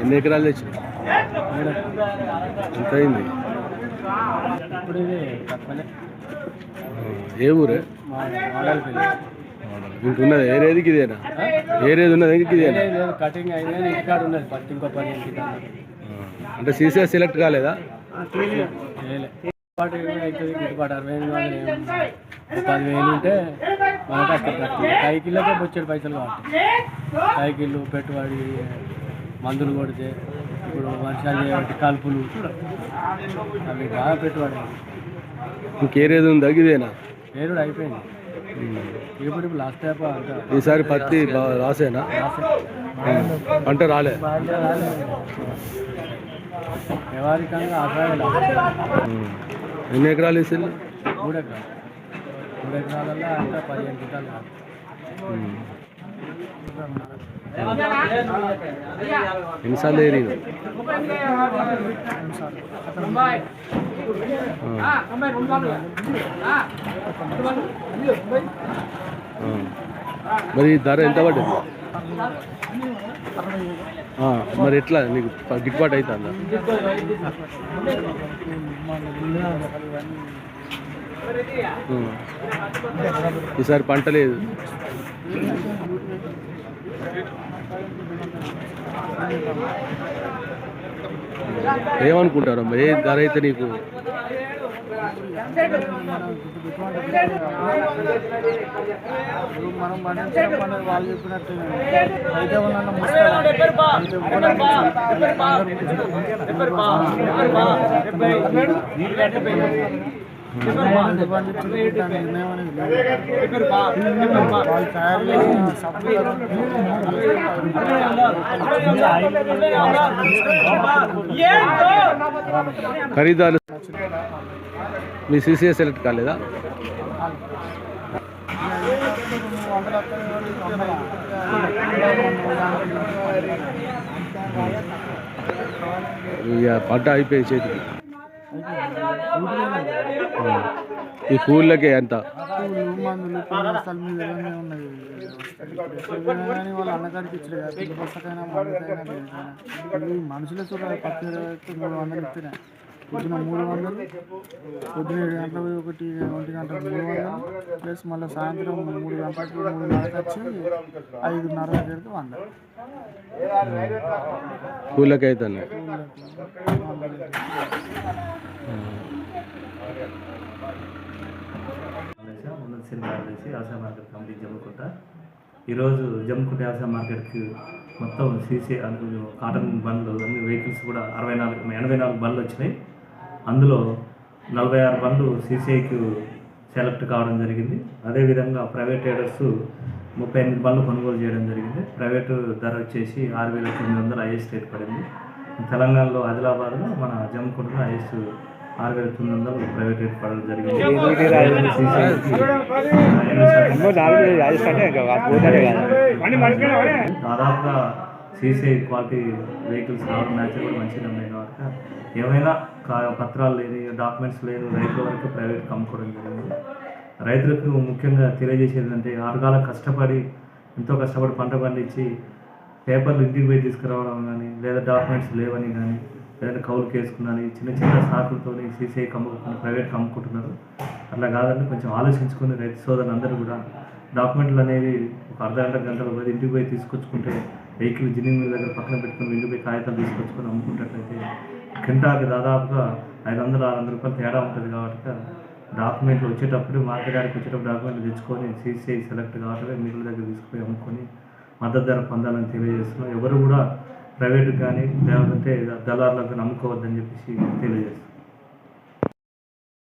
ఎన్ని ఎకరాలు మేడం ఎంత అయింది? ఏ ఊరే? పిల్ల ఇంకున్నది ఏరేదికి ఇదేనా? ఏరేది ఉన్నది ఇంక ఇదేనా? కటింగ్ ఉన్నది ఇంకో అంటే సీసీ సెలెక్ట్ కాలేదా? గిట్టుబాటు అవుతుంది గిట్టుబాటు అరవై ఎనిమిది వందలు ఒక పదివేలు ఉంటే అక్కడ కట్టి. సైకిళ్ళకే బొచ్చేడు పైసలు కావాలి సైకిళ్ళు పెట్టుబడి మందులు కొడితే ఇప్పుడు వర్షాలు చేయబట్టి కలుపులు అవి బాగా పెట్టుబడి. ఇంకేరేది ఉందా? ఇదేనా? పేరుడు అయిపోయింది. ఇప్పుడు ఇప్పుడు లాస్ట్ టైప్ అంతా. ఈసారి పత్తి రాసేనా? పంట రాలే. వ్యవహారికంగా ఉమ్. ఎన్ని ఎకరాలు వేసింది మూడు ఎకరాలు. మూడు ఎకరాలలో అంతా పదిహేను క్వింటాలు కాదు. ఎన్నిసార్లు ఏరి మరి ధర ఎంత పడ్డది? మరి ఎట్లా? నీకు గిట్టుబాటు అవుతుందా? ఈసారి పంట లేదు. ఏమనుకుంటారు ఏ ధర అయితే నీకు మనం పండించిన పండుగ వాళ్ళు చెప్పినట్టు అయితే ఉన్న ముస్తాలు వాళ్ళు ఖరీదారు మీ సీసీఎస్ సెలెక్ట్ కాలేదా? ఇక పంట అయిపోయి చేతికి. ఈ కూళ్ళకే ఎంత పూలు మందులు ఉన్నాయి మనుషులే చూడాలి పత్తి మూడు వందలు ఇస్తున్నాయి పొద్దున మూడు వందలు పొద్దున ఏడు గంటల ఒకటి ఒంటి గంటల మూడు వందలు ప్లస్ మళ్ళీ సాయంత్రం మూడు గంటలకు మూడున్నరకు వచ్చి ఐదున్నర దగ్గరికి వంద భారతదేశ్ వ్యవసాయ మార్కెట్ కమిటీ జమ్ముకుంట ఈరోజు జమ్ముకుంట వ్యవసాయ మార్కెట్కి మొత్తం సీసీ కాటన్ బండ్లు అన్ని వెహికల్స్ కూడా అరవై నాలుగు ఎనభై నాలుగు బండ్లు వచ్చినాయి. అందులో నలభై ఆరు బండ్లు సీసీఐకి సెలెక్ట్ కావడం జరిగింది. అదేవిధంగా ప్రైవేట్ ట్రేడర్స్ ముప్పై ఎనిమిది బండ్లు కొనుగోలు చేయడం జరిగింది. ప్రైవేటు ధర వచ్చేసి ఆరు వేల తొమ్మిది వందల హైయెస్ట్ రేట్ పడింది. తెలంగాణలో ఆదిలాబాద్లో మన జమ్ముకుంటలో హైయెస్ట్ ఆరు వేల తొమ్మిది వందలు ప్రైవేట్ రేట్ పడడం జరిగింది. దాదాపుగా సీసీ క్వాలిటీ వెహికల్స్ రావడం న్యాచురల్ కూడా మంచిగా ఉన్నాయి కాబట్టి ఏమైనా కా- పత్రాలు లేని డాక్యుమెంట్స్ లేదు రైతుల వరకు ప్రైవేట్ కమ్ముకోవడం జరిగింది. రైతులకు ముఖ్యంగా తెలియజేసేది అంటే ఆరుగాల కష్టపడి ఎంతో కష్టపడి పంట పండించి పేపర్లు ఇంటికి పోయి తీసుకురావడం కానీ లేదా డాక్యుమెంట్స్ లేవని కానీ లేదంటే కౌలుకి వేసుకున్నాను చిన్న చిన్న సాకులతో సీసీఐ అమ్ముకుంటున్నారు ప్రైవేట్ కమ్ముకుంటున్నారు అట్లా కాదంటే కొంచెం ఆలోచించుకుని రైతు సోదరులు అందరూ కూడా డాక్యుమెంట్లు అనేవి ఒక అర్ధ గంట గంటలు పోయి ఇంటికి పోయి తీసుకొచ్చుకుంటే వెహికల్ జిన్నింగ్ దగ్గర పక్కన పెట్టుకుని ఇంటికి పోయి కాగితాలు తీసుకొచ్చుకొని అమ్ముకుంటట్లయితే కింటాకి దాదాపుగా ఐదు వందలు ఆరు వందల రూపాయలు తేడా ఉంటుంది కాబట్టి డాక్యుమెంట్లు వచ్చేటప్పుడు మార్కెట్ యార్డ్కి వచ్చేటప్పుడు డాక్యుమెంట్లు తెచ్చుకొని సీసీఐ సెలెక్ట్ కావటమే మిగిలిన దగ్గర తీసుకుపోయి అమ్ముకొని మద్దతు ధర పొందాలని తెలియజేస్తున్నాం. ఎవరు కూడా ప్రైవేట్కి కానీ లేదంటే దళారులకు నమ్ముకోవద్దని చెప్పేసి తెలియజేస్తున్నాం.